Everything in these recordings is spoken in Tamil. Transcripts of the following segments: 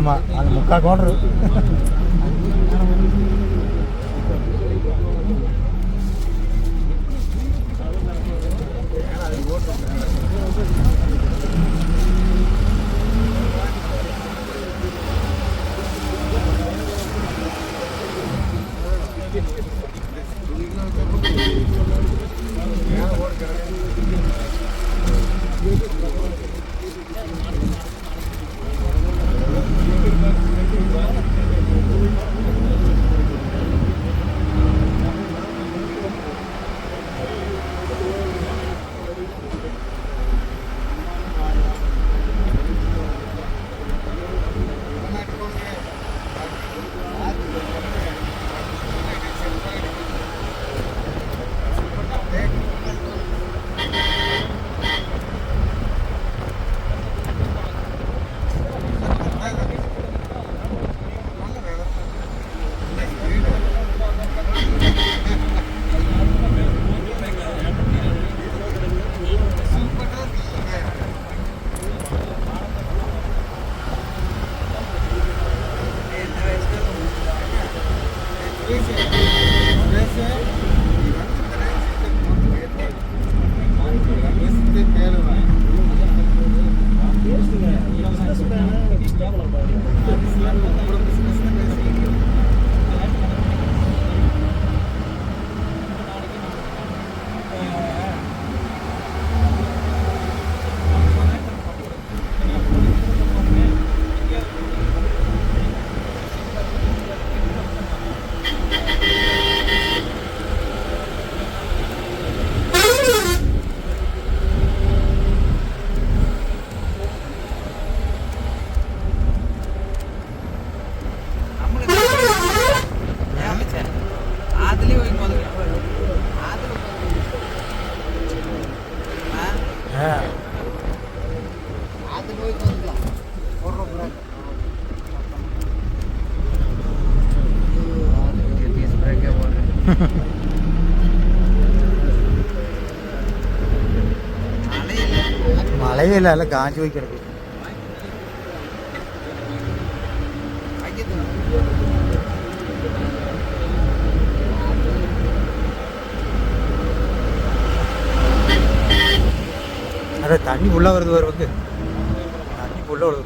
programa Almuzca. மழையே இல்லை எல்லாம் காஞ்சி போய் கிடக்கு. அட தண்ணி உள்ள வருது வருவாங்க தண்ணி உள்ள வருது.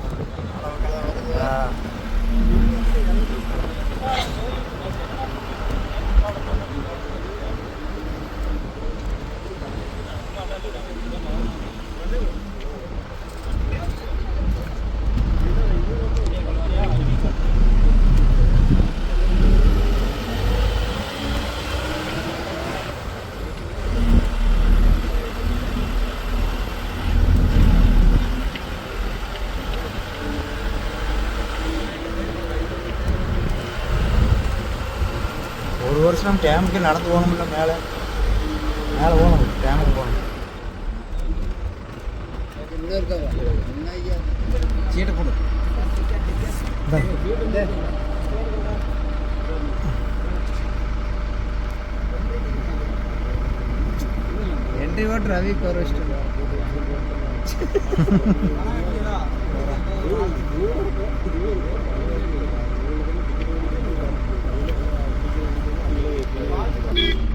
ദർശനം ഡാമിക്ക് നടന്നു പോകണമല്ലോ മേളെ മേളെ പോകണം ഡാമിൽ പോകണം. എന്റെ വോട്ട് രവി കുറവ് ഇഷ്ടമില്ല Thank you.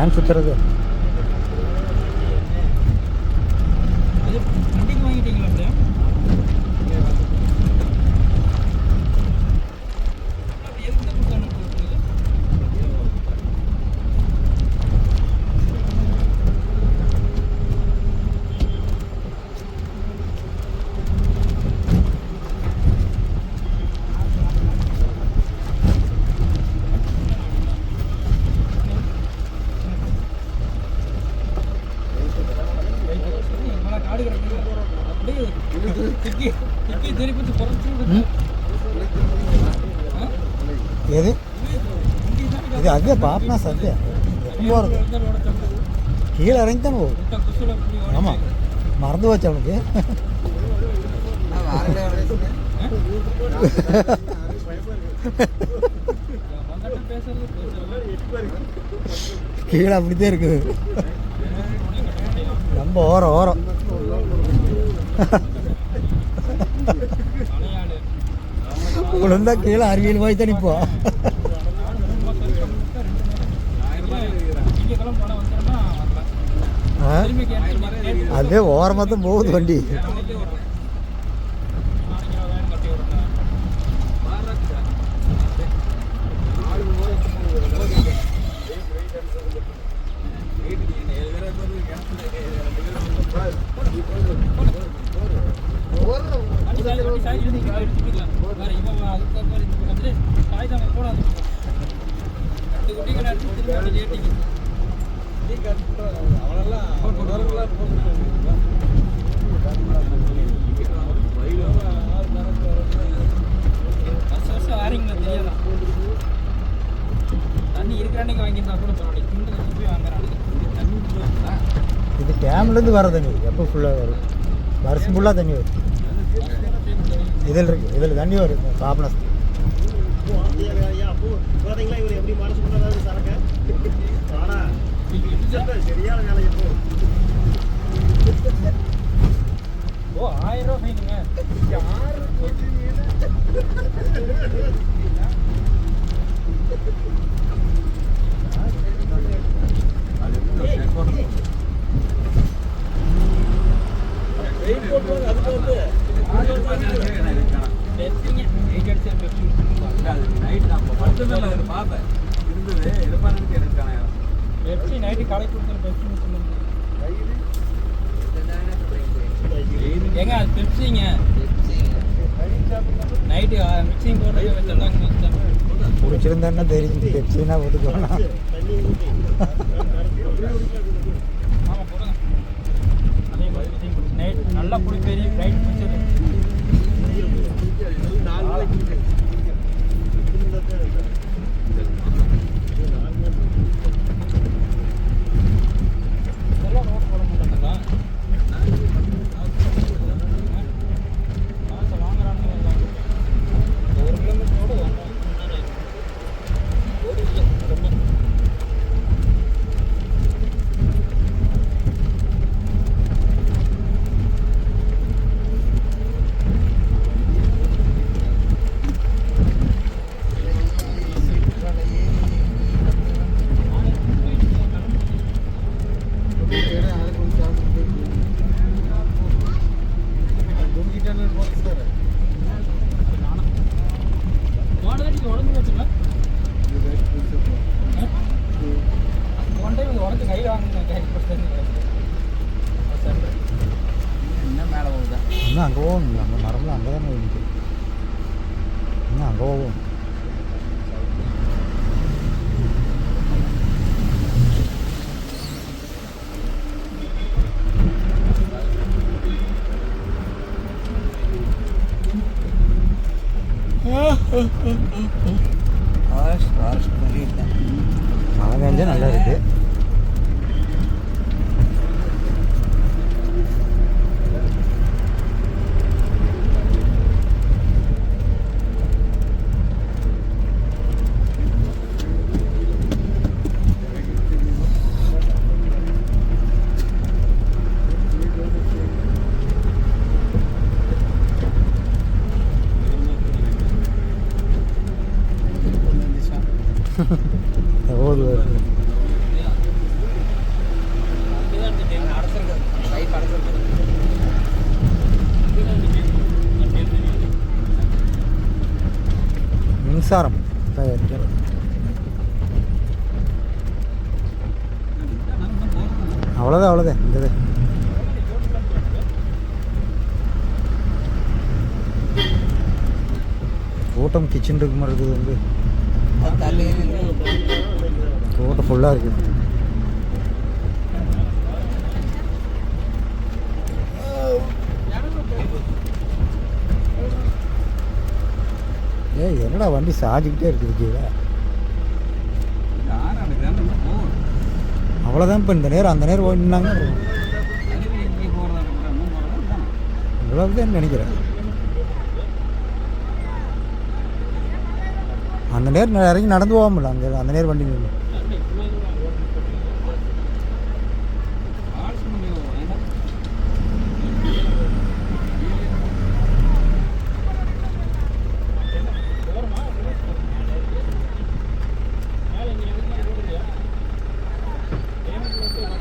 डांस சுற்றுறது எங்கே அங்கே பாப்பனா சத்தியா எப்போ போகிறது கீழே இறங்கி தானே போகும் ஆமாம் மறந்து போச்சு அவனுக்கு. கீழே அப்படித்தான் இருக்குது. ரொம்ப ஓரம் ஓரம். விழுந்தா கீழே அருவியில் போய் தான் இப்போ அதே ஓரமாக தான் போகுது வண்டி. இது வர தண்ணி எப்போ ஃபுல்லாக வரும்? வருஷம் ஃபுல்லாக தண்ணி வரும். இதில் இருக்குது இதில் தண்ணி வரும். பாபனஸ் பெப்சி நைட்டு காலை கொடுத்துரு பெப்சி முடிச்சு ஏங்க அது பெப்சிங்க நைட்டு மிக்சிங் போடுறது வச்சிருந்தாங்க பிடிச்சிருந்தேன்னா தெரிஞ்சு பெப்சினா ஒதுக்கலாம் போகுது மின்சாரம் தயாரிக்க அவ்வளோதான் அவ்வளோதான் இந்த இது. கூட்டம் கிச்சன் இருக்கு மாதிரி இருக்குது வந்து? ரோடு ஃபுல்லாக இருக்குது ஏ என்னடா வண்டி சாஞ்சிக்கிட்டே இருக்குது கீழே அவ்வளோதான் இப்போ இந்த நேரம் அந்த நேரம் ஓடினாங்க. இவ்வளவுதான் நினைக்கிறேன். அந்த நேரம் இறங்கி நடந்து போகாமல் அங்கே அந்த நேரம் வண்டி நின்று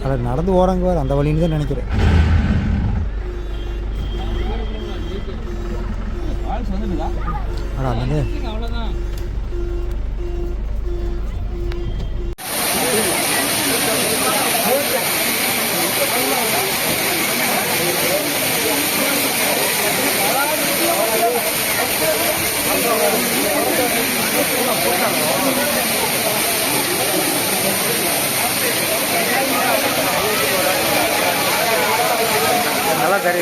ஆனால் நடந்து போகிறாங்க வேறு அந்த வழின்னு தான் நினைக்கிறேன். ஆனால் அந்த ઘરે